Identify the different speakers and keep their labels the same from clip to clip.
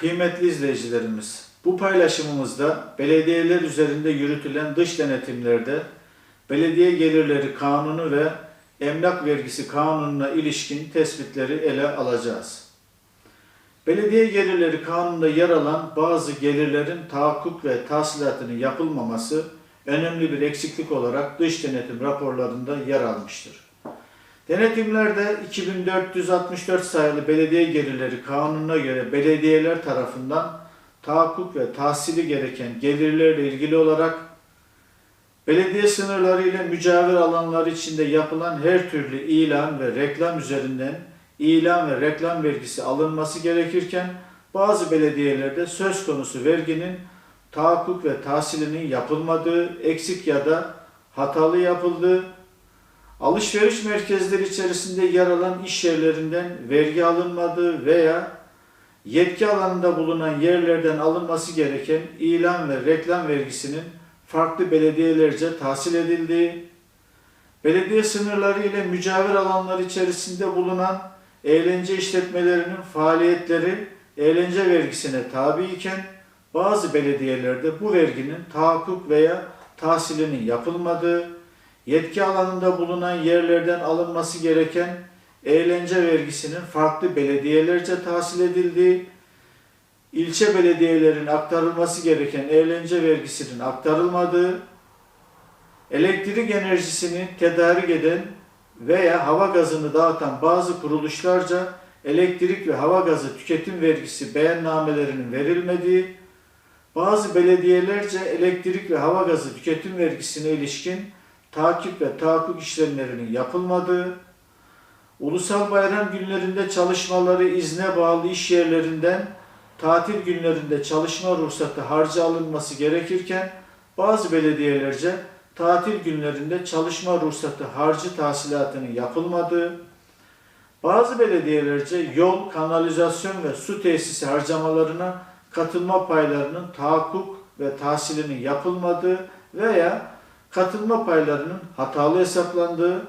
Speaker 1: Kıymetli izleyicilerimiz, bu paylaşımımızda belediyeler üzerinde yürütülen dış denetimlerde belediye gelirleri kanunu ve emlak vergisi kanununa ilişkin tespitleri ele alacağız. Belediye gelirleri kanununda yer alan bazı gelirlerin tahakkuk ve tahsilatının yapılmaması önemli bir eksiklik olarak dış denetim raporlarında yer almıştır. Denetimlerde 2464 sayılı belediye gelirleri kanununa göre belediyeler tarafından tahakkuk ve tahsili gereken gelirlerle ilgili olarak belediye sınırları ile mücavir alanlar içinde yapılan her türlü ilan ve reklam üzerinden ilan ve reklam vergisi alınması gerekirken bazı belediyelerde söz konusu verginin tahakkuk ve tahsilinin yapılmadığı, eksik ya da hatalı yapıldığı, alışveriş merkezleri içerisinde yer alan iş yerlerinden vergi alınmadığı veya yetki alanında bulunan yerlerden alınması gereken ilan ve reklam vergisinin farklı belediyelerce tahsil edildiği, belediye sınırları ile mücavir alanlar içerisinde bulunan eğlence işletmelerinin faaliyetleri eğlence vergisine tabi iken bazı belediyelerde bu verginin tahakkuk veya tahsilinin yapılmadığı, yetki alanında bulunan yerlerden alınması gereken eğlence vergisinin farklı belediyelerce tahsil edildiği, ilçe belediyelerine aktarılması gereken eğlence vergisinin aktarılmadığı, elektrik enerjisini tedarik eden veya hava gazını dağıtan bazı kuruluşlarca elektrik ve hava gazı tüketim vergisi beyannamelerinin verilmediği, bazı belediyelerce elektrik ve hava gazı tüketim vergisine ilişkin takip ve tahakkuk işlemlerinin yapılmadığı, ulusal bayram günlerinde çalışmaları izne bağlı iş yerlerinden tatil günlerinde çalışma ruhsatı harcı alınması gerekirken bazı belediyelerce tatil günlerinde çalışma ruhsatı harcı tahsilatının yapılmadığı, bazı belediyelerce yol, kanalizasyon ve su tesisi harcamalarına katılma paylarının tahakkuk ve tahsilinin yapılmadığı veya katılma paylarının hatalı hesaplandığı,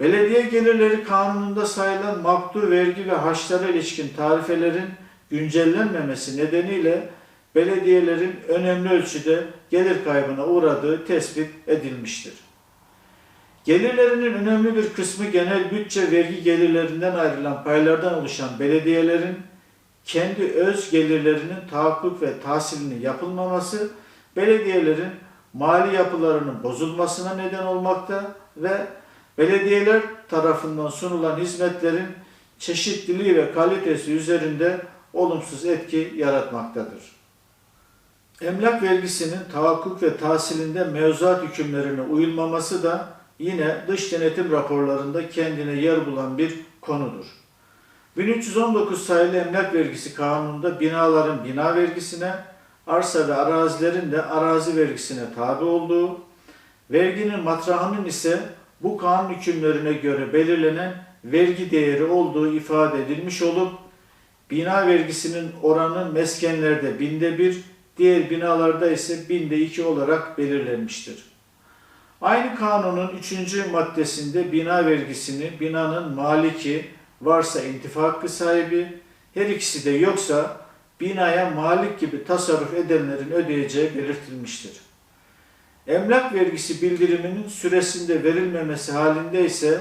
Speaker 1: belediye gelirleri kanununda sayılan maktu vergi ve harçlara ilişkin tarifelerin güncellenmemesi nedeniyle belediyelerin önemli ölçüde gelir kaybına uğradığı tespit edilmiştir. Gelirlerinin önemli bir kısmı genel bütçe vergi gelirlerinden ayrılan paylardan oluşan belediyelerin kendi öz gelirlerinin tahakkuk ve tahsilinin yapılmaması belediyelerin mali yapılarının bozulmasına neden olmakta ve belediyeler tarafından sunulan hizmetlerin çeşitliliği ve kalitesi üzerinde olumsuz etki yaratmaktadır. Emlak vergisinin tahakkuk ve tahsilinde mevzuat hükümlerine uyulmaması da yine dış denetim raporlarında kendine yer bulan bir konudur. 1319 sayılı emlak vergisi kanununda binaların bina vergisine, arsa ve arazilerin de arazi vergisine tabi olduğu, verginin matrahının ise bu kanun hükümlerine göre belirlenen vergi değeri olduğu ifade edilmiş olup, bina vergisinin oranı meskenlerde binde bir, diğer binalarda ise binde iki olarak belirlenmiştir. Aynı kanunun üçüncü maddesinde bina vergisini binanın maliki varsa intifa hakkı sahibi, her ikisi de yoksa binaya malik gibi tasarruf edenlerin ödeyeceği belirtilmiştir. Emlak vergisi bildiriminin süresinde verilmemesi halinde ise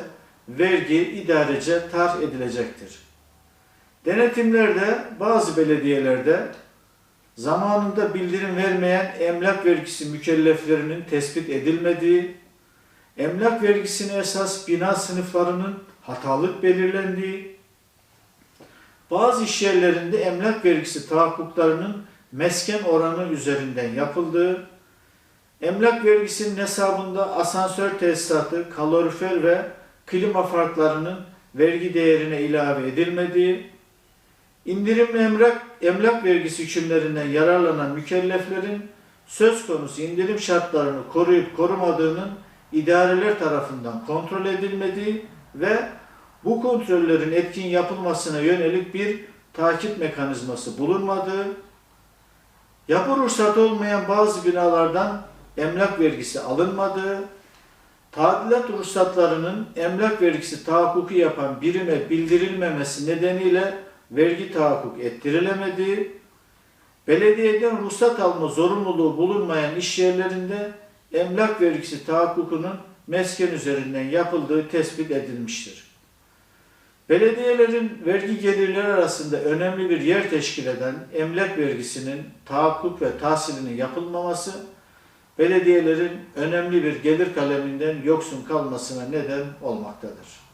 Speaker 1: vergi idarece tarh edilecektir. Denetimlerde bazı belediyelerde zamanında bildirim vermeyen emlak vergisi mükelleflerinin tespit edilmediği, emlak vergisine esas bina sınıflarının hatalık belirlendiği, bazı iş yerlerinde emlak vergisi tahakkuklarının mesken oranı üzerinden yapıldığı, emlak vergisinin hesabında asansör tesisatı, kalorifer ve klima farklarının vergi değerine ilave edilmediği, indirimli emlak, emlak vergisi hükümlerinden yararlanan mükelleflerin söz konusu indirim şartlarını koruyup korumadığının idareler tarafından kontrol edilmediği ve bu kontrollerin etkin yapılmasına yönelik bir takip mekanizması bulunmadığı, yapı ruhsatı olmayan bazı binalardan emlak vergisi alınmadığı, tadilat ruhsatlarının emlak vergisi tahakkuku yapan birime bildirilmemesi nedeniyle vergi tahakkuk ettirilemediği, belediyeden ruhsat alma zorunluluğu bulunmayan iş yerlerinde emlak vergisi tahakkukunun mesken üzerinden yapıldığı tespit edilmiştir. Belediyelerin vergi gelirleri arasında önemli bir yer teşkil eden emlak vergisinin tahakkuk ve tahsilinin yapılmaması, belediyelerin önemli bir gelir kaleminden yoksun kalmasına neden olmaktadır.